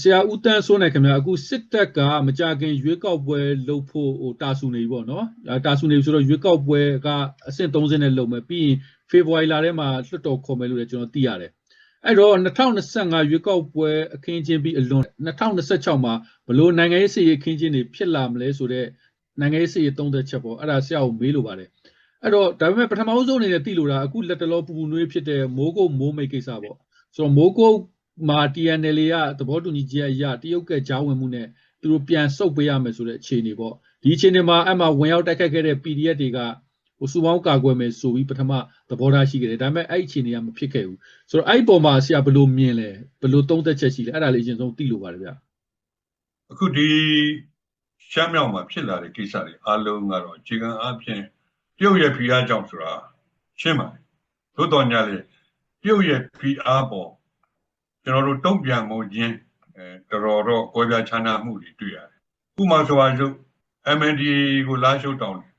ဆရာဦးတန်းစိုးနိုင်ခင်ဗျာအခုစစ်တပ်ကမကြခင်ရွေးကောက်ပွဲလုပ်ဖို့ဟိုတာဆူနေပြီပေါ့နော်အဲတာဆူနေပြီဆိုတော့ရွေးကောက်ပွဲကအဆင့်30နဲ့လုပ်မယ်ပြီးရင်ဖေဖော်ဝါရီလထဲမှာလွှတ်တော်ခေါ်မယ်လို့လည်းကျွန်တော်သိရတယ်အဲ့တော့2025ရွေးကောက်ပွဲအခင်းချင်းပြီးအလွန်2026မှာဘလို့နိုင်ငံရေးစီရေးအခင်းချင်းတွေဖြစ်လာမလဲဆိုတော့နိုင်ငံရေးစီရေးသုံးသက်ချက်ပေါ့အဲ့ဒါဆရာကိုမေးလိုပါတယ်အဲ့တော့ဒါပေမဲ့ပထမဆုံးအနေနဲ့သိလို့တာအခုလက်တလောပူပူနွေးဖြစ်တဲ့မိုးကုတ်မိုးမိတ်ကိစ္စပေါ့ဆိုတော့မိုးကုတ် မာ TNL ကသဘောတူညီချက်အရတရုတ်ကကြားဝင်မှုနဲ့သူတို့ပြန်ဆုတ်ပေးရမယ်ဆိုတဲ့အခြေအနေပေါ့ဒီအခြေအနေမှာအဲ့မှာဝင်ရောက်တိုက်ခတ်ခဲ့တဲ့ PDF တွေကဟိုစူပေါင်းကာကွယ်မယ်ဆိုပြီးပထမသဘောထားရှိခဲ့တယ်ဒါပေမဲ့အဲ့အခြေအနေကမဖြစ်ခဲ့ဘူးဆိုတော့အဲ့ဒီပုံမှာဆရာဘယ်လိုမြင်လဲဘယ်လိုသုံးသက်ချက်ရှိလဲအဲ့ဒါလေးအရင်ဆုံးသိလို့ပါတယ်ဗျအခုဒီရှမ်းမြောက်မှာဖြစ်လာတဲ့ကိစ္စတွေအလုံးကတော့အခြေခံအဖြစ်ပြုတ်ရဲ့ဖိအားကြောင့်ဆိုတာရှင်းပါတယ်သို့တော်ညာလေပြုတ်ရဲ့ဖိအားပေါ် ကျွန်တော်တို့တုံ့ပြန်မှုချင်းအဲတော်တော်တော့ကွဲပြားခြားနားမှုတွေတွေ့ရတယ်ဥပမာဆိုပါစို့ MND ကိုလာရှုပ်တောင်းတယ်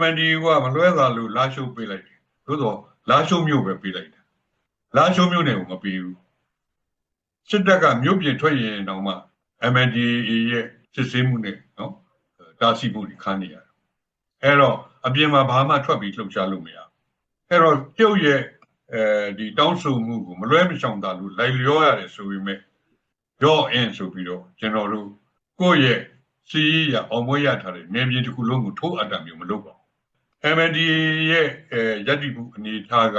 MND ကမလွဲသာလို့လာရှုပ်ပေးလိုက်တယ်သို့တော့လာရှုပ်မျိုးပဲပေးလိုက်တယ်လာရှုပ်မျိုးနဲ့ကိုမပေးဘူးစစ်တပ်ကမြို့ပြင်ထွက်ရင်တောင်မှ MND ရဲ့စစ်ဆေးမှုနဲ့နော်တားဆီးမှုတွေခံနေရတယ်အဲ့တော့အပြင်မှာဘာမှထွက်ပြီးလှုပ်ရှားလို့မရအဲ့တော့ပြုတ်ရဲ့ အဲဒီတောင်းဆိုမှုကိုမလွဲမရှောင်တာလို့လိုက်လျောရတယ်ဆိုပေမဲ့ရော့အင်းဆိုပြီးတော့ကျွန်တော်တို့ကိုယ့်ရဲ့စီးရအောင်မွေးရထားတဲ့နေပြည်တစ်ခုလုံးကိုထိုးအပ်တာမျိုးမလုပ်ပါဘူး MND ရဲ့အဲရည်တည်မှုအနေထားက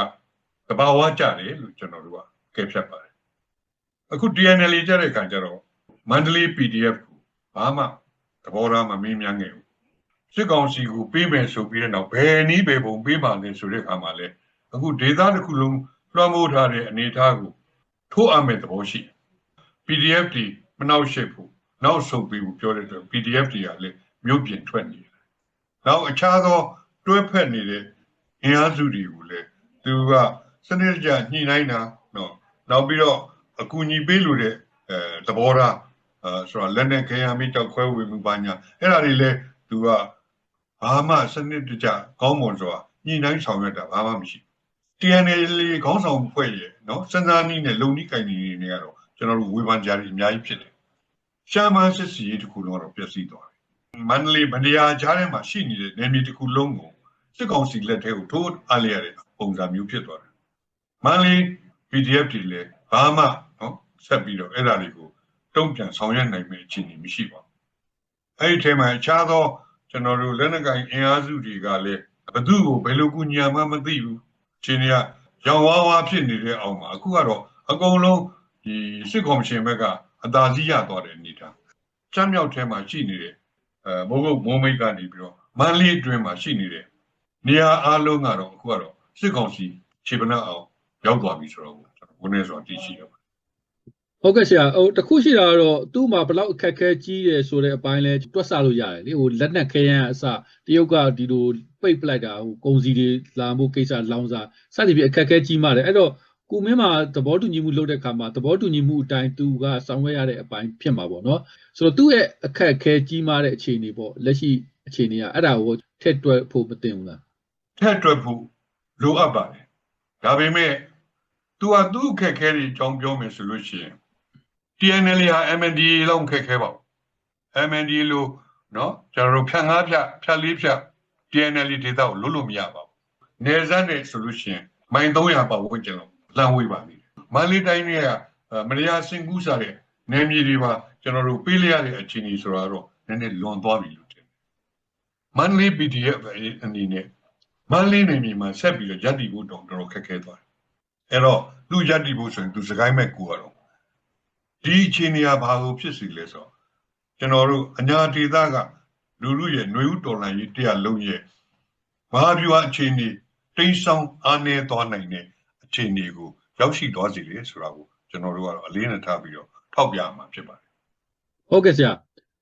တဘာဝကြတယ်လို့ကျွန်တော်တို့ကကဲဖြတ်ပါတယ်အခု DNL ကြတဲ့အခါကျတော့မန္တလေး PDF ကိုဘာမှသဘောထားမမင်းမြန်းခဲ့ဘူးစစ်ကောင်စီကိုပေးမယ်ဆိုပြီးတဲ့နောက်ဘယ်နည်းပဲပုံပေးပါလဲဆိုတဲ့အခါမှာလဲ အခုဒေသတစ်ခုလုံးလွှမ်းမိုးထားတဲ့အနေအထားကိုထိုးအပ်မဲ့သဘောရှိ PDF ဒီမနှောက်ရှက်ဖို့နောက်ဆုတ်ပြီးဖို့ပြောတဲ့အတွက် PDF တွေကလည်းမြို့ပြင်ထွက်နေတယ်နောက်အခြားသော တွဲဖက်နေတဲ့အင်အားစုတွေကိုလည်းသူကစနစ်တကျညှိနှိုင်းတာနော်နောက်ပြီးတော့အကူအညီပေးလို့တဲ့အဲသဘောထားအဲဆိုတော့လက်နဲ့ခရမ်းမီတောက်ခွဲဝေမှုပါညာအဲ့ဒါတွေလည်းသူကဘာမှစနစ်တကျကောင်းမွန်စွာညှိနှိုင်းဆောင်ရွက်တာဘာမှမရှိ TNL ခေါင်းဆောင်ဖွဲ့ရဲ့နော်စံစာနည်းနဲ့လုံနီးကင်နေနေကတော့ကျွန်တော်တို့ဝေဖန်ကြရအများကြီးဖြစ်တယ်ရှာမန်စစ်စီရေးတစ်ခုလုံးကတော့ပျက်စီးသွားတယ်မန္တလေးဗန္ဒရာကြားထဲမှာရှိနေတဲ့နယ်မြေတစ်ခုလုံးကိုစစ်ကောင်စီလက်ထဲကိုထိုးအားလျရတဲ့ပုံစံမျိုးဖြစ်သွားတယ်မန္တလေး PDF တွေလည်းဘာမှနော်ဆက်ပြီးတော့အဲ့ဒါတွေကိုတုံ့ပြန်ဆောင်ရွက်နိုင်မယ့်အခြေအနေမရှိပါဘူးအဲ့ဒီထဲမှာအခြားသောကျွန်တော်တို့လက်နက်ကိုင်အင်အားစုတွေကလည်းဘသူ့ကိုဘယ်လိုကူညီမှမသိဘူး ချင်းတွေကရောင်ဝါးဝါဖြစ်နေတဲ့အောင်မှာအခုကတော့အကုန်လုံးဒီစစ်ကော်မရှင်ဘက်ကအသာစီးရသွားတဲ့အနေထားချမ်းမြောက်ထဲမှာရှိနေတဲ့အဲမိုးကုတ်မိုးမိတ်ကနေပြီးတော့မန္တလေးအတွင်းမှာရှိနေတဲ့နေရာအားလုံးကတော့အခုကတော့စစ်ကောင်စီခြေပနက်အောင်ရောက်သွားပြီဆိုတော့ဘုန်းနေဆိုတာသိရှိတော့ ဟုတ်ကဲ့ဆရာဟိုတခုရှိတာကတော့သူ့မှာဘလောက်အခက်ခဲကြီးတယ်ဆိုတဲ့အပိုင်းလဲတွက်ဆလို့ရတယ်လေဟိုလက်နက်ခဲယမ်းအစတရုတ်ကဒီလိုပိတ်ပလိုက်တာဟိုကုန်စီတွေလာမှုကိစ္စလောင်စာစသဖြင့်အခက်ခဲကြီးမှတယ်အဲ့တော့ကိုမင်းမှာသဘောတူညီမှုလုပ်တဲ့အခါမှာသဘောတူညီမှုအတိုင်းသူကဆောင်ရွက်ရတဲ့အပိုင်းဖြစ်မှာပေါ့နော်ဆိုတော့သူ့ရဲ့အခက်ခဲကြီးမှတဲ့အခြေအနေပေါ့လက်ရှိအခြေအနေကအဲ့ဒါကိုထက်တွက်ဖို့မတင်ဘူးလားထက်တွက်ဖို့လိုအပ်ပါတယ်ဒါပေမဲ့သူကသူ့အခက်ခဲတွေအကြောင်းပြောမယ်ဆိုလို့ရှိရင် TNL ဟာ MND လောက်ခက်ခဲပါဘူး MND လို့နော်ကျွန်တော်တို့ဖြတ်ငါးဖြတ်ဖြတ်လေးဖြတ် TNL ဒေတာကိုလွတ်လို့မရပါဘူးနေစမ်းနေဆိုလို့ရှိရင်မိုင်300ပတ်ဝန်းကျင်လောက်လမ်းဝေးပါလိမ့်မန္တလေးတိုင်းရဲ့မရယာစင်ကူးစားတဲ့နယ်မြေတွေပါကျွန်တော်တို့ပေးလိုက်ရတဲ့အခြေအနေဆိုတာတော့နည်းနည်းလွန်သွားပြီလို့ထင်တယ်မန္တလေး PDF အနေနဲ့မန္တလေးနယ်မြေမှာဆက်ပြီးတော့ရပ်တည်ဖို့တောင်တော်တော်ခက်ခဲသွားတယ်အဲ့တော့လူရပ်တည်ဖို့ဆိုရင်သူစကိုင်းမဲ့ကူရတော့ ဒီအခြေအနေကဘာလို့ဖြစ်စီလဲဆိုတော့ကျွန်တော်တို့အညာဒေသကလူလူရဲ့ຫນွေဥတော်လှန်ရေးတရားလုံးရဲ့ဘာပြူအခြေအနေတိမ်ဆောင်အားနေသွားနိုင်တဲ့အခြေအနေကိုရောက်ရှိသွားစီလေဆိုတာကိုကျွန်တော်တို့ကတော့အလေးနဲ့ထားပြီးတော့ထောက်ပြမှာဖြစ်ပါတယ်ဟုတ်ကဲ့ဆရာ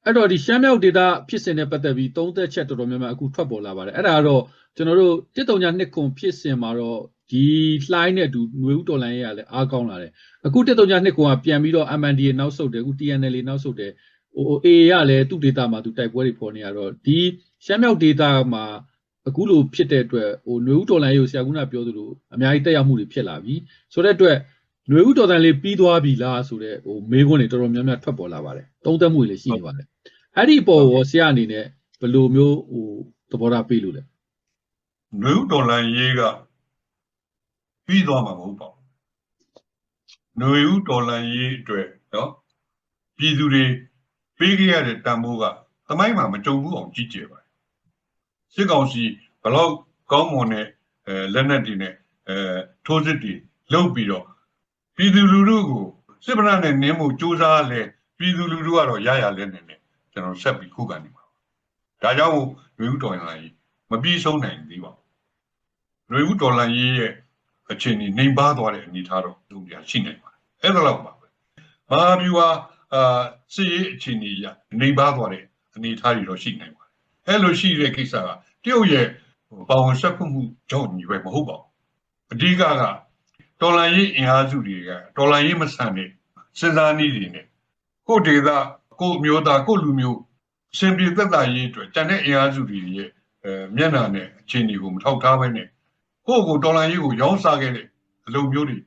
အဲ့တော့ဒီရှမ်းမြောက်ဒေတာဖြစ်စဉ်နဲ့ပတ်သက်ပြီးသုံးသက်ချက်တော်တော်များများအခုထွက်ပေါ်လာပါတယ်အဲ့ဒါကတော့ကျွန်တော်တို့တစ်တုံညာနှစ်ခုဖြစ်စဉ်မှာတော့ဒီလှိုင်းနဲ့အတူຫນွေဥတော်လိုင်းရဲ့ကလည်းအားကောင်းလာတယ်အခုတစ်တုံညာနှစ်ခုကပြန်ပြီးတော့ MNDA နောက်ဆုတ်တယ်အခု TNL နောက်ဆုတ်တယ်ဟို AA ရလည်းသူ့ဒေတာမှာသူတိုက်ပွဲတွေပေါ်နေရတော့ဒီရှမ်းမြောက်ဒေတာမှာအခုလိုဖြစ်တဲ့အတွက်ဟိုຫນွေဥတော်လိုင်းကိုဆရာကပြောသလိုအများကြီးတက်ရောက်မှုတွေဖြစ်လာပြီဆိုတဲ့အတွက် ຫນွေဥတော်တန်လေးပြီးသွားပြီလားဆိုတော့ဟိုမေးခွန်းတွေတော်တော်များများထွက်ပေါ်လာပါတယ်သုံးသက်မှုတွေလည်းရှိနေပါတယ်အဲ့ဒီပေါ်ရောဆရာအနေနဲ့ဘယ်လိုမျိုးဟိုသဘောထားပေးလို့လဲနွေဦးတော်လန်ရေးကပြီးသွားမှာမဟုတ်ပါဘူးနွေဦးတော်လန်ရေးအတွက်နော်ပြည်သူတွေပေးခဲ့ရတဲ့တန်ဖိုးကသမိုင်းမှာမကြုံဘူးအောင်ကြီးကျယ်ပါတယ်စစ်ကောင်စီဘလောက်ကောင်းမွန်တဲ့အဲလက်နက်တွေနဲ့အဲထိုးစစ်တွေလုပ်ပြီးတော့ ပြည်သူလူထုကိုစစ်ဗနာနဲ့နင်းမှုစူးစမ်းလဲပြည်သူလူထုကတော့ရရလဲနေနေကျွန်တော်ဆက်ပြီးခုခံနေပါဒါကြောင့်မို့နွေဦးတော်လန်ရေးမပြီးဆုံးနိုင်သေးပါဘူးရွေဦးဒေါ်လာရေးရဲ့အခြေအနေနှိမ်ပါသွားတဲ့အနေအထားတော့သူများရှိနေပါတယ်အဲ့ဒါတော့ပါပဲမဟာဗျူဟာအာစီရေးအခြေအနေရနှိမ်ပါသွားတဲ့အနေအထားတွေတော့ရှိနေပါတယ်အဲ့လိုရှိတဲ့ကိစ္စကတရုတ်ရဲ့ပါဝင်ဆက်ခွမှုကြောင့်ညီပဲမဟုတ်ပါဘူးအဓိကက ဒေါ်လာရေးအင်အားစုတွေကဒေါ်လာရေးမဆန်တဲ့စဉ်းစားနည်းတွေနဲ့ကိုယ့်ဒေသကိုယ့်မျိုးသားကိုယ့်လူမျိုးရှင်ပြည်သက်သာရေးအတွက်တန်တဲ့အင်အားစုတွေရဲ့အဲမျက်နှာနဲ့အခြေအနေကိုမထောက်ထားဘဲနဲ့ကိုယ့်ကိုဒေါ်လာရေးကိုရောင်းစားခဲ့တဲ့အလုပ်မျိုးတွေ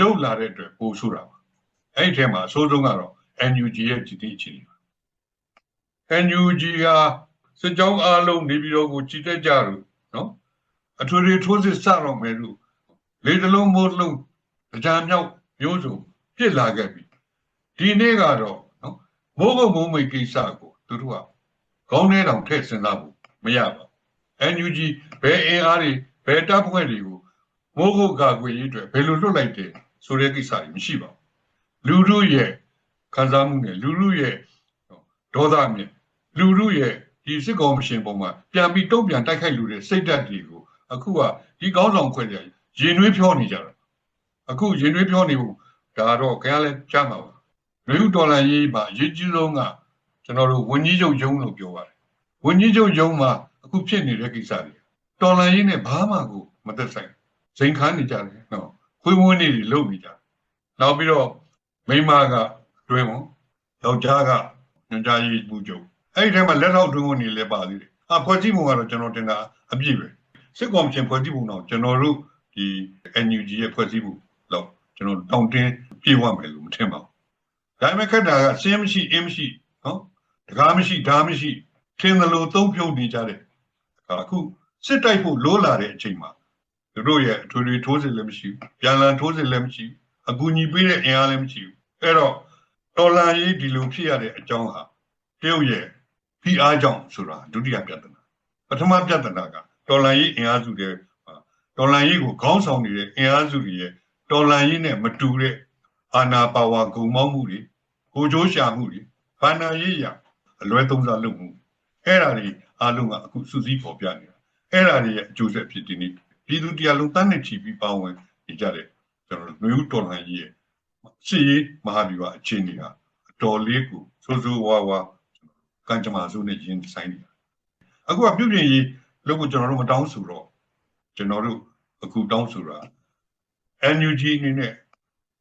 လုပ်လာတဲ့အတွက်ပိုဆိုးတာပါအဲ့ဒီထဲမှာအဆိုးဆုံးကတော့ NUG ရဲ့ GT အခြေအနေပါ NUG ကစစ်ကြောင်းအားလုံးနေပြည်တော်ကိုကြည်တက်ကြလို့နော်အထွေထွေထိုးစစ်စတော့မယ်လို့ လေတလုံးမိုးလုံးတရားမြောက်မျိုးစုံပြစ်လာခဲ့ပြီဒီနေ့ကတော့နော်မိုးကုတ်မိုးမိတ်ကိစ္စကိုသူတို့ကခေါင်းထဲတောင်ထည့်စဉ်းစားဖို့မရပါဘူး NUG ဘယ်အင်အားတွေဘယ်တပ်ဖွဲ့တွေကိုမိုးကုတ်ကာကွယ်ရေးအတွက်ဘယ်လိုလွတ်လိုက်တယ်ဆိုတဲ့ကိစ္စတွေမရှိပါဘူးလူတို့ရဲ့ခံစားမှုနဲ့လူတို့ရဲ့ဒေါသနဲ့လူတို့ရဲ့ဒီစစ်ကောင်မရှင်ပုံမှာပြန်ပြီးတုံ့ပြန်တိုက်ခိုက်လူတဲ့စိတ်ဓာတ်တွေကိုအခုကဒီကောင်းဆောင်ခွဲတွေ ရင်နှွေးဖြောနေကြတာအခုရင်နှွေးဖြောနေဖို့ဒါတော့ခင်ဗျားလည်းကြားမှာပါလူဦးဒေါ်လာရေးမှာအရေးကြီးဆုံးကကျွန်တော်တို့ဝန်ကြီးချုပ်ယုံလို့ပြောပါတယ်ဝန်ကြီးချုပ်ယုံမှာအခုဖြစ်နေတဲ့ကိစ္စတွေတော်လန်ရေးနဲ့ဘာမှကိုမသက်ဆိုင်ဇိမ်ခန်းနေကြတယ်နော်ခွေးမွေးနေတွေလုပ်နေကြနောက်ပြီးတော့မိန်းမကတွင်းဝန်ယောက်ျားကညွှန်ကြားရေးမှုချုပ်အဲ့ဒီထဲမှာလက်ထောက်တွင်းဝန်တွေလည်းပါသေးတယ်အဖွဲ့စည်းပုံကတော့ကျွန်တော်တင်တာအပြည့်ပဲစစ်ကောင်ရှင်ဖွဲ့စည်းပုံတော့ကျွန်တော်တို့ ဒီ NUG ရဲ့ဖွဲ့စည်းပုံတော့ကျွန်တော်တောင်းတင်းပြေဝမယ်လို့မထင်ပါဘူးဒါပေမဲ့ခက်တာကစင်းမရှိအင်းမရှိနော်တကားမရှိဓာမရှိထင်သလိုသုံးဖြုတ်နေကြတဲ့အခုစစ်တိုက်ဖို့လိုလာတဲ့အချိန်မှာသူတို့ရဲ့အထွေထွေထိုးစစ်လည်းမရှိဘူးပြန်လည်ထိုးစစ်လည်းမရှိဘူးအကူအညီပေးတဲ့အင်အားလည်းမရှိဘူးအဲ့တော့တော်လာရေးဒီလိုဖြစ်ရတဲ့အကြောင်းဟာတရုတ်ရဲ့ဖိအားကြောင့်ဆိုတာဒုတိယပြဿနာပထမပြဿနာကတော်လာရေးအင်အားစုတွေ တော်လာရေးကိုခေါင်းဆောင်နေတဲ့အင်အားစုတွေရဲ့တော်လာရေးနဲ့မတူတဲ့အာနာပါဝါဂုံမောက်မှုတွေကိုကြိုးရှာမှုတွေဘာနာရေးရအလွဲသုံးစားလုပ်မှုအဲ့ဒါတွေအားလုံးကအခုစုစည်းပေါ်ပြနေတာအဲ့ဒါတွေရဲ့အကျိုးဆက်ဖြစ်ဒီနေ့ပြည်သူတရားလုံးတန်းနဲ့ချီပြီးပါဝင်နေကြတဲ့ကျွန်တော်တို့မျိုးဦးတော်လှန်ရေးရဲ့စီရေးမဟာဗျူဟာအခြေအနေဟာအတော်လေးကိုစိုးစိုးဝါးဝါကံကြမ္မာစုနဲ့ရင်ဆိုင်နေတာအခုကပြုပြင်ရေးလုပ်ဖို့ကျွန်တော်တို့မတောင်းဆိုတော့ ကျွန်တော်တို့အခုတောင်းဆိုတာ NUG အနေနဲ့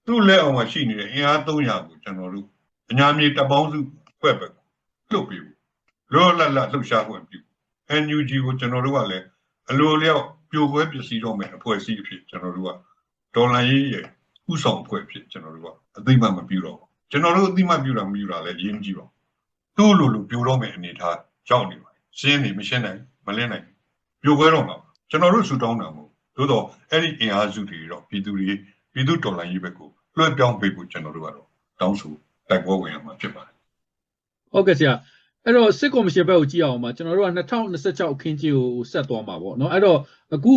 သူ့လက်အောက်မှာရှိနေတဲ့အင်အား300ကိုကျွန်တော်တို့အညာမြေတပ်ပေါင်းစုဖွဲ့ပဲလှုပ်ပြီးလောလတ်လတ်လှုပ်ရှားခွင့်ပြု NUG ကိုကျွန်တော်တို့ကလည်းအလိုလျောက်ပြိုကွဲပစ္စည်းတော့မယ်အဖွဲ့အစည်းအဖြစ်ကျွန်တော်တို့ကဒေါ်လာရေးရဲ့ဥဆောင်အဖွဲ့အဖြစ်ကျွန်တော်တို့ကအသိမှတ်မပြုတော့ဘူးကျွန်တော်တို့အသိမှတ်ပြုတာမပြုတာလည်းရေးမကြည့်ပါဘူးသူ့လိုလိုပြိုတော့မယ်အနေထားကြောက်နေပါရှင်းနေမရှင်းနိုင်မလင်းနိုင်ပြိုကွဲတော့မှာ ကျွန်တော်တို့ဆူတောင်းတာမဟုတ်သို့တော့အဲ့ဒီအင်အားစုတွေတော့ပြည်သူတွေပြည်သူတော်လှန်ရေးဘက်ကိုလွှဲပြောင်းပေးဖို့ကျွန်တော်တို့ကတော့တောင်းဆိုတိုက်ပွဲဝင်ရမှာဖြစ်ပါတယ်ဟုတ်ကဲ့ဆရာအဲ့တော့စစ်ကော်မရှင်ဘက်ကိုကြည့်အောင်ပါကျွန်တော်တို့က2026အခင်းကြီးကိုဆက်သွားမှာပေါ့နော်အဲ့တော့အခု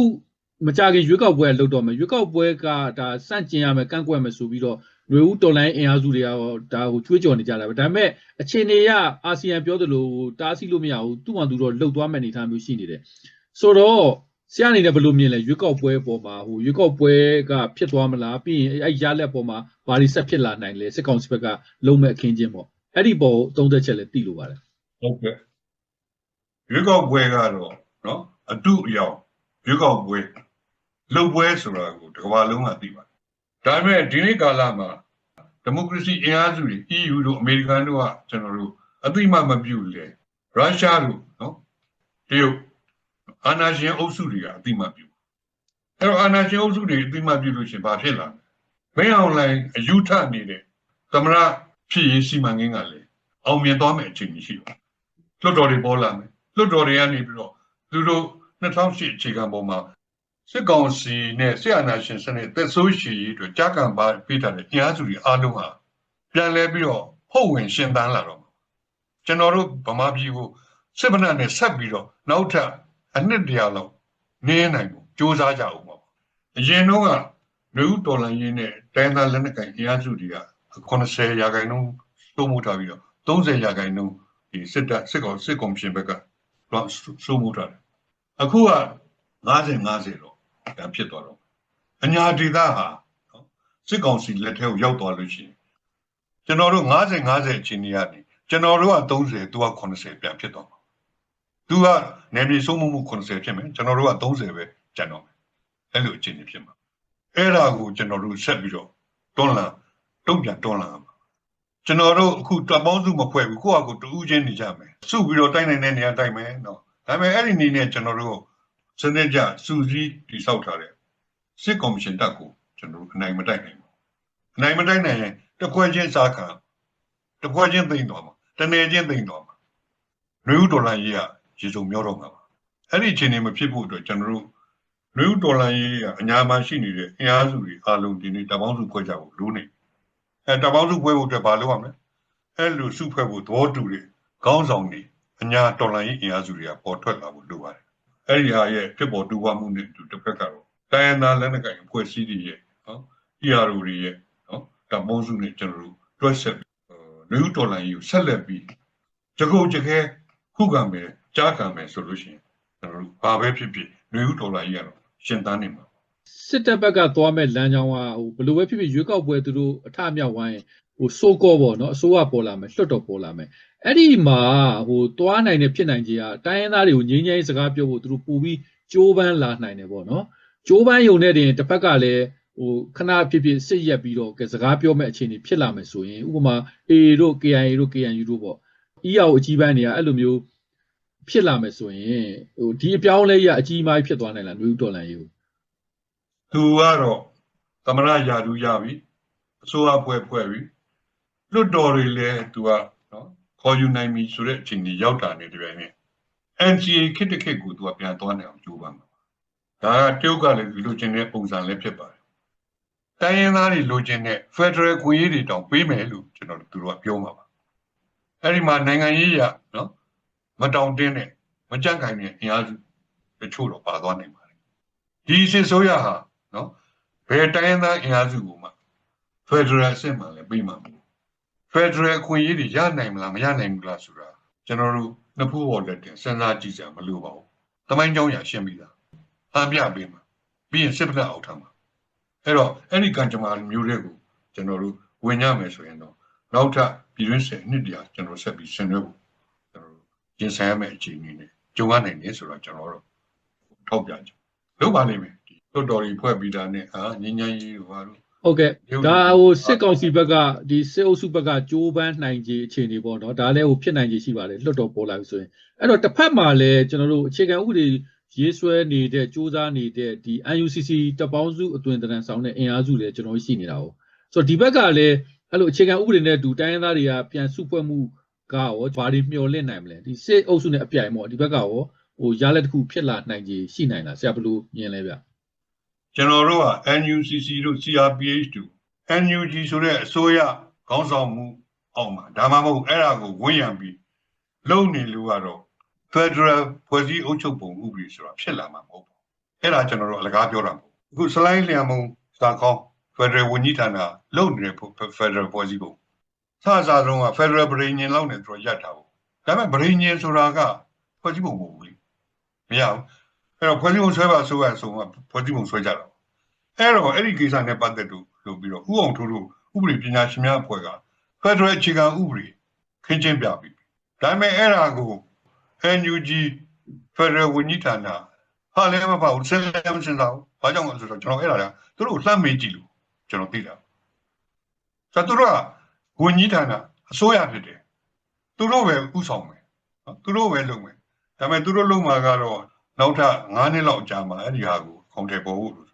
မကြခင်ရွေးကောက်ပွဲလုပ်တော့မယ်ရွေးကောက်ပွဲကဒါစန့်ကျင်ရမယ်ကန့်ကွက်မယ်ဆိုပြီးတော့ຫນွေဦးတော်လိုင်းအင်အားစုတွေရောဒါကိုကြွေးကြော်နေကြတာပဲဒါပေမဲ့အခြေအနေရအာဆီယံပြောသလိုတားဆီးလို့မရဘူးသူ့မှသူတော့လှုပ်သွားမယ်အနေအထားမျိုးရှိနေတယ်ဆိုတော့ ဆရာအနေနဲ့ဘယ်လိုမြင်လဲရွေးကောက်ပွဲပေါ်မှာဟိုရွေးကောက်ပွဲကဖြစ်သွားမလားပြီးရင်အဲ့ရလက်ပေါ်မှာဘာတွေဆက်ဖြစ်လာနိုင်လဲစစ်ကောင်စီဘက်ကလုံးမဲ့အခင်းချင်းပေါ့အဲ့ဒီပေါ်သုံးသက်ချက်လည်းသိလို့ပါတယ်ဟုတ်ကဲ့ရွေးကောက်ပွဲကတော့နော်အတုအယောင်ရွေးကောက်ပွဲလှုပ်ပွဲဆိုတာကိုတစ်ကမ္ဘာလုံးကသိပါတယ်ဒါပေမဲ့ဒီနေ့ကာလမှာဒီမိုကရေစီအင်အားစုတွေ EU တို့အမေရိကန်တို့ကကျွန်တော်တို့အသိမှမပြုလေရုရှားတို့နော်တရုတ် အာဏာရှင်အုပ်စုတွေကအသိမှပြုအဲ့တော့အာဏာရှင်အုပ်စုတွေအသိမှပြုလို့ရှင်ဘာဖြစ်လာလဲမင်းအောင်လိုင်းအယူထနေတဲ့သမရဖြစ်ရေးစီမံကိန်းကလည်းအောင်မြင်သွားမယ်အခြေအနေရှိပါလွတ်တော်တွေပေါ်လာမယ်လွတ်တော်တွေကနေပြီးတော့သူတို့2008အခြေခံပေါ်မှာစစ်ကောင်စီနဲ့ဆရာနာရှင်စနစ်သက်ဆိုးရှိရေးအတွက်ကြာကံပါပေးထားတဲ့တရားစုတွေအားလုံးဟာပြန်လဲပြီးတော့ဟုတ်ဝင်ရှင်သန်လာတော့ကျွန်တော်တို့ဗမာပြည်ကိုစစ်ဗနတ်နဲ့ဆက်ပြီးတော့နောက်ထပ် အနှစ်တရာလောက်နေနိုင်ဖို့စ조사ကြအောင်ပါအရင်တော့ကလူဦးတော်လန်ရေးနဲ့တိုင်းသားလက်နက်ကိုင်အင်အားစုတွေက80ရာခိုင်နှုန်းတိုးမှုထားပြီးတော့30ရာခိုင်နှုန်းဒီစစ်တပ်စစ်ကောင်စစ်ကောင်ရှင်ဘက်ကတော့စိုးမှုထားတယ်အခုက90 50တော့ဒါဖြစ်သွားတော့အညာဒေသဟာနော်စစ်ကောင်စီလက်ထဲကိုရောက်သွားလို့ရှိရင်ကျွန်တော်တို့90 50အချိန်ကြီးကနေကျွန်တော်တို့က30သူက80ပြန်ဖြစ်သွားမှာ သူကနေပြည်စိုးမှုမှု80ဖြစ်မယ်ကျွန်တော်တို့က30ပဲကျန်တော့မယ်အဲ့လိုအခြေအနေဖြစ်မှာအဲ့ဒါကိုကျွန်တော်တို့ဆက်ပြီးတော့တွန်းလှန်တုံ့ပြန်တွန်းလှန်ရမှာကျွန်တော်တို့အခုတပေါင်းစုမဖွဲ့ဘူးကိုယ့်အကူတူးချင်းနေကြမယ်စုပြီးတော့တိုက်နိုင်တဲ့နေရာတိုက်မယ်နော်ဒါပေမဲ့အဲ့ဒီနေနဲ့ကျွန်တော်တို့စနစ်ကြစူးစီးတိဆောက်ထားတဲ့စစ်ကော်မရှင်တက်ကိုကျွန်တော်တို့အနိုင်မတိုက်နိုင်ဘူးအနိုင်မတိုက်နိုင်ရင်တခွဲချင်းစားခံတခွဲချင်းသိမ့်သွားမှာတနေချင်းသိမ့်သွားမှာနယူးဒေါ်လာကြီးက ရေစုံမျောတော့မှာပါအဲ့ဒီအခြေအနေမဖြစ်ဖို့အတွက်ကျွန်တော်တို့နယူးဒေါ်လာကြီးကအညာမှာရှိနေတဲ့အင်အားစုတွေအားလုံးဒီနေ့တပေါင်းစုဖွဲ့ကြဖို့လိုနေအဲတပေါင်းစုဖွဲ့ဖို့အတွက်ဘာလုပ်ရမလဲအဲ့လိုစုဖွဲ့ဖို့သဘောတူတဲ့ခေါင်းဆောင်တွေအညာဒေါ်လာကြီးအင်အားစုတွေကပေါ်ထွက်လာဖို့လိုပါတယ်အဲ့ဒီဟာရဲ့ဖြစ်ပေါ်တူဝမှုနဲ့တူတစ်ဖက်ကတော့တိုင်းရင်းသားလက်နက်ကိုင်အဖွဲ့အစည်းတွေရဲ့နော် ERO တွေရဲ့နော်တပေါင်းစုနဲ့ကျွန်တော်တို့တွဲဆက်နယူးဒေါ်လာကြီးကိုဆက်လက်ပြီးကြကုတ်ကြခဲခုခံမယ် ကြားခံမယ်ဆိုလို့ရှိရင်ကျွန်တော်တို့ဘာပဲဖြစ်ဖြစ်နယူးဒေါ်လာကြီးကတော့ရှင်သန်နေမှာစစ်တပ်ဘက်ကသွားမဲ့လမ်းကြောင်းကဟိုဘယ်လိုပဲဖြစ်ဖြစ်ရွေးကောက်ပွဲသူတို့အထမြောက်ဝိုင်းဟိုစိုးကောပေါ့နော်အစိုးရပေါ်လာမယ်လွှတ်တော်ပေါ်လာမယ်အဲ့ဒီမှာဟိုသွားနိုင်တဲ့ဖြစ်နိုင်ခြင်းကတိုင်းရင်းသားတွေကိုငြင်းငြင်းစကားပြောဖို့သူတို့ပူပြီးကြိုးပမ်းလာနိုင်တယ်ပေါ့နော်ကြိုးပမ်းယုံတဲ့တင်တစ်ဖက်ကလည်းဟိုခဏဖြစ်ဖြစ်စစ်ရက်ပြီးတော့စကားပြောမဲ့အခြေအနေဖြစ်လာမယ်ဆိုရင်ဥပမာ A တို့ KIA တို့ KNU တို့ပေါ့ EAO အကြီးပိုင်းတွေကအဲ့လိုမျိုး ဖြစ်လာမယ်ဆိုရင်ဟိုဒီအပြောင်းလဲရအကြီးအမားဖြစ်သွားနိုင်လားနယူးဒေါ်လာရေးကိုသူကတော့သမရယာဒူရပြီအစိုးရဖွဲ့ဖွဲ့ပြီလွတ်တော်တွေလည်းသူကနော်ခေါ်ယူနိုင်ပြီဆိုတဲ့အခြေအနေရောက်တာနေတပြိုင်နက် NCA ခစ်တခစ်ကိုသူကပြန်သွားနိုင်အောင်ကြိုးပမ်းမှာဒါကတရုတ်ကလည်းလိုချင်တဲ့ပုံစံလည်းဖြစ်ပါတယ်တိုင်းရင်းသားတွေလိုချင်တဲ့ Federal ခွင့်ရေးတွေတောင်ပေးမယ်လို့ကျွန်တော်တို့ကပြောမှာပါအဲ့ဒီမှာနိုင်ငံရေးရနော် မတောင်တင်းတဲ့မကြန့်ခိုင်တဲ့အင်အားစုတချို့တော့ပါသွားနိုင်ပါတယ်ဒီစစ်ဆိုးရဟာနော်ဘယ်တိုင်းရင်းသားအင်အားစုကိုမှ Federal အဆင့်မှလည်းပြီးမှာမဟုတ် Federal ခွင့်ရေးတွေရနိုင်မလားမရနိုင်ဘူးလားဆိုတာကျွန်တော်တို့နှစ်ဖူးပေါ်လက်တင်စဉ်းစားကြည့်ကြမလို့ပါဘူး။တမိုင်းကြောင်းရရှင်းပြီးသား။ဟန်ပြပေးမှာပြီးရင်စစ်ဖက်အောက်ထားမှာအဲ့တော့အဲ့ဒီကံကြမ္မာမျိုးတွေကိုကျွန်တော်တို့ဝင်ရမယ်ဆိုရင်တော့နောက်ထပ်ပြည်တွင်းစစ်နှစ်တရာကျွန်တော်ဆက်ပြီးဆင်နွှဲဖို့ကျွန်တော်တို့ ရင်ဆိုင်ရမယ့်အခြေအနေနဲ့ကြုံရနိုင်တယ်ဆိုတော့ကျွန်တော်တို့ထောက်ပြကြလုပ်ပါလိမ့်မယ်ဒီတော်တော်ကြီးဖွဲ့ပြီးတာနဲ့အာငញ្ញန်းကြီးဘာလို့ ဟုတ်ကဲ့ဒါဟိုစစ်ကောင်စီဘက်ကဒီစစ်အုပ်စုဘက်ကကြိုးပမ်းနိုင်ခြေအခြေအနေပေါ့နော်ဒါလည်းဟိုဖြစ်နိုင်ခြေရှိပါတယ်လွတ်တော်ပေါ်လာပြီဆိုရင်အဲ့တော့တစ်ဖက်မှာလည်းကျွန်တော်တို့အခြေခံဥပဒေရေးဆွဲနေတဲ့စ조사နေတဲ့ဒီ UNCC တပေါင်းစုအသွင်တရံဆောင်တဲ့အင်အားစုတွေကျွန်တော်ရှိနေတာ哦ဆိုတော့ဒီဘက်ကလည်းအဲ့လိုအခြေခံဥပဒေနဲ့တူတိုင်းရင်းသားတွေကပြန်စုဖွဲ့မှု ကရောဘာတွေမျှော်လင့်နိုင်မလဲဒီစစ်အုပ်စုနဲ့အပြိုင်ပေါ့ဒီဘက်ကရောဟိုရလက်တစ်ခုဖြစ်လာနိုင်ခြေရှိနိုင်လားဆရာဘယ်လိုမြင်လဲဗျကျွန်တော်တို့က NUCC တို့ CRPH တို့ NUG ဆိုတဲ့အစိုးရခေါင်းဆောင်မှုအောက်မှာဒါမှမဟုတ်အဲ့ဒါကိုဝန်ရံပြီးလုံနေလို့ကတော့ Federal ဖွဲ့စည်းအုပ်ချုပ်ပုံဥပဒေဆိုတာဖြစ်လာမှာမဟုတ်ဘူးအဲ့ဒါကျွန်တော်တို့အလကားပြောတာမဟုတ်အခု slide လျံမုံစာခေါင်း Federal ဝန်ကြီးဌာနလုံနေတဲ့ Federal ဖွဲ့စည်းပုံ စအစားဆုံးက Federal ဗြိညင်လောက်နေသူတို့ရပ်တာပေါ့ဒါပေမဲ့ဗြိညင်ဆိုတာကဖွဲ့စည်းပုံမဟုတ်ဘူးလေမရဘူးအဲ့တော့ဖွဲ့စည်းပုံဆွဲပါဆိုရဆိုမှဖွဲ့စည်းပုံဆွဲကြတာအဲ့တော့အဲ့ဒီကိစ္စနဲ့ပတ်သက်လို့လုပ်ပြီးတော့ဥအောင်ထိုးတို့ဥပဒေပညာရှင်များအဖွဲ့က Federal အခြေခံဥပဒေခင်းချင်းပြပြီဒါပေမဲ့အဲ့ဒါကို NUG Federal ဝန်ကြီးဌာနဟာလည်းမပေါ့ဆက်လည်းမစင်တော့ဘာကြောင့်လဲဆိုတော့ကျွန်တော်အဲ့ဒါကသူတို့လှမ်းမေးကြည့်လို့ကျွန်တော်သိတာဆိုတော့သူတို့က ဝန်ကြီးဌာနအစိုးရဖြစ်တယ်သူတို့ပဲဥဆောင်မယ်နော်သူတို့ပဲလုပ်မယ်ဒါပေမဲ့သူတို့လုပ်မှာကတော့နောက်ထပ်9နှစ်လောက်ကြာမှာအဲ့ဒီဟာကိုခုံတယ်ပေါ်ဖို့လို့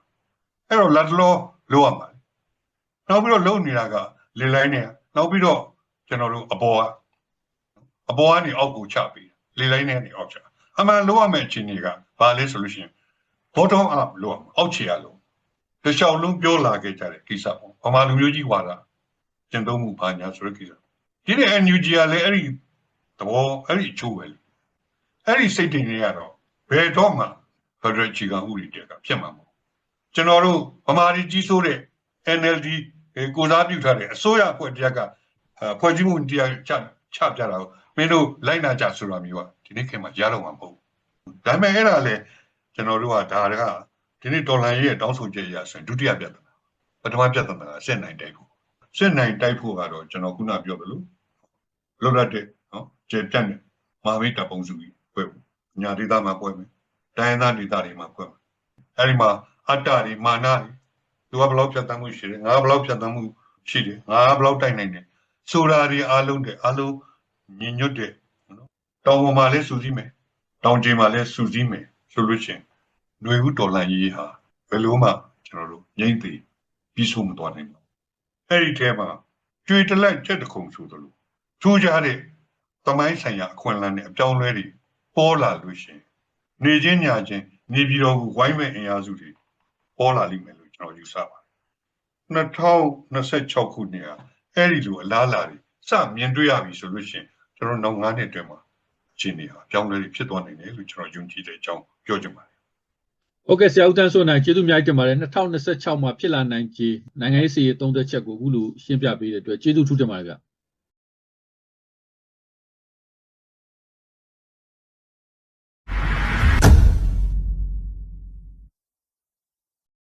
အဲ့တော့လက်တလောလိုရမှာနောက်ပြီးတော့လုံနေတာကလေလိုင်းနဲ့နောက်ပြီးတော့ကျွန်တော်တို့အပေါ်ကအပေါ်ကနေအောက်ကိုချပြီးလေလိုင်းနဲ့နေအောက်ချအမှန်လုံးဝမဲ့အခြေအနေကဘာလဲဆိုလို့ရှိရင် bottom up လို့အောက်ခြေရလို့တခြားလုံးပြောလာခဲ့ကြတဲ့ကိစ္စပေါ့ဗမာလူမျိုးကြီးဝါဒ ကျင့်သုံးမှုဘာညာဆိုတဲ့ကိစ္စဒီနေ့ NUG ကလည်းအဲ့ဒီသဘောအဲ့ဒီအချိုးပဲလေအဲ့ဒီစိတ်တွေနဲ့ကတော့ဘယ်တော့မှ Federal ချီကဥပဒေတက်ကဖြစ်မှာမဟုတ်ကျွန်တော်တို့ဗမာပြည်ကြီးစိုးတဲ့ NLD ကိုစားပြုထားတဲ့အစိုးရအဖွဲ့တရက်ကဖွဲ့စည်းမှုတရားချချပြတာကိုမင်းတို့လိုက်နာကြဆိုတာမျိုးကဒီနေ့ခင်မှာရတော့မှာမဟုတ်ဘူးဒါပေမဲ့အဲ့ဒါလေကျွန်တော်တို့ကဒါကဒီနေ့ဒေါ်လာရဲ့တောင်းဆိုချက်ရဆိုရင်ဒုတိယပြဿနာပထမပြဿနာကစစ်နိုင်တိုက်ဖို့ စစ်နိုင်တိုက်ဖို့ကတော့ကျွန်တော်ခုနပြောသလိုလွတ်လပ်တဲ့နော်ကျေပြတ်တဲ့မာမိတ်တပ်ပုံစုကြီးဖွဲ့ဖို့ညာဒေသမှာဖွဲ့မယ်တိုင်းသားဒေသတွေမှာဖွဲ့မယ်အဲ့ဒီမှာအတ္တတွေမာနတွေသူကဘယ်လောက်ဖြတ်တမ်းမှုရှိတယ်ငါဘယ်လောက်ဖြတ်တမ်းမှုရှိတယ်ငါဘယ်လောက်တိုက်နိုင်တယ်ဆိုတာတွေအားလုံးတဲ့အားလုံးညင်ညွတ်တဲ့နော်တောင်ပေါ်မှာလဲစူးစီးမယ်တောင်ကျင်မှာလဲစူးစီးမယ်ဆိုလို့ရှိရင်ຫນွေဦးတော်လန်ရေးဟာဘယ်လိုမှကျွန်တော်တို့ငြိမ့်သိပြီးဆုံးမသွားနိုင်ဘူး အဲ့ဒီထဲမှာကျွေတလက်ချက်တခုံဆိုသလိုထူးခြားတဲ့သမိုင်းဆိုင်ရာအခွင့်အလမ်းနဲ့အပြောင်းအလဲတွေပေါ်လာလို့ရှိရင်နေချင်းညာချင်းနေပြည်တော်ကိုဝိုင်းမဲ့အင်အားစုတွေပေါ်လာလိမ့်မယ်လို့ကျွန်တော်ယူဆပါတယ်2026ခုနှစ်ဟာအဲ့ဒီလိုအလားအလာတွေစမြင်တွေ့ရပြီဆိုလို့ရှိရင်ကျွန်တော်နောက်9နှစ်အတွင်းမှာအခြေအနေဟာပြောင်းလဲဖြစ်သွားနိုင်တယ်လို့ကျွန်တော်ယုံကြည်တဲ့အကြောင်းပြောချင်ပါတယ် ဟုတ်ကဲ့ဆရာဦးတန်းစိုးနိုင်ကျေးဇူးအများကြီးတင်ပါတယ်2026မှာဖြစ်လာနိုင်ခြေနိုင်ငံရေးစီရေးသုံးသက်ချက်ကိုအခုလိုရှင်းပြပေးတဲ့အတွက်ကျေးဇူးထူးတင်ပါတယ်ဗျ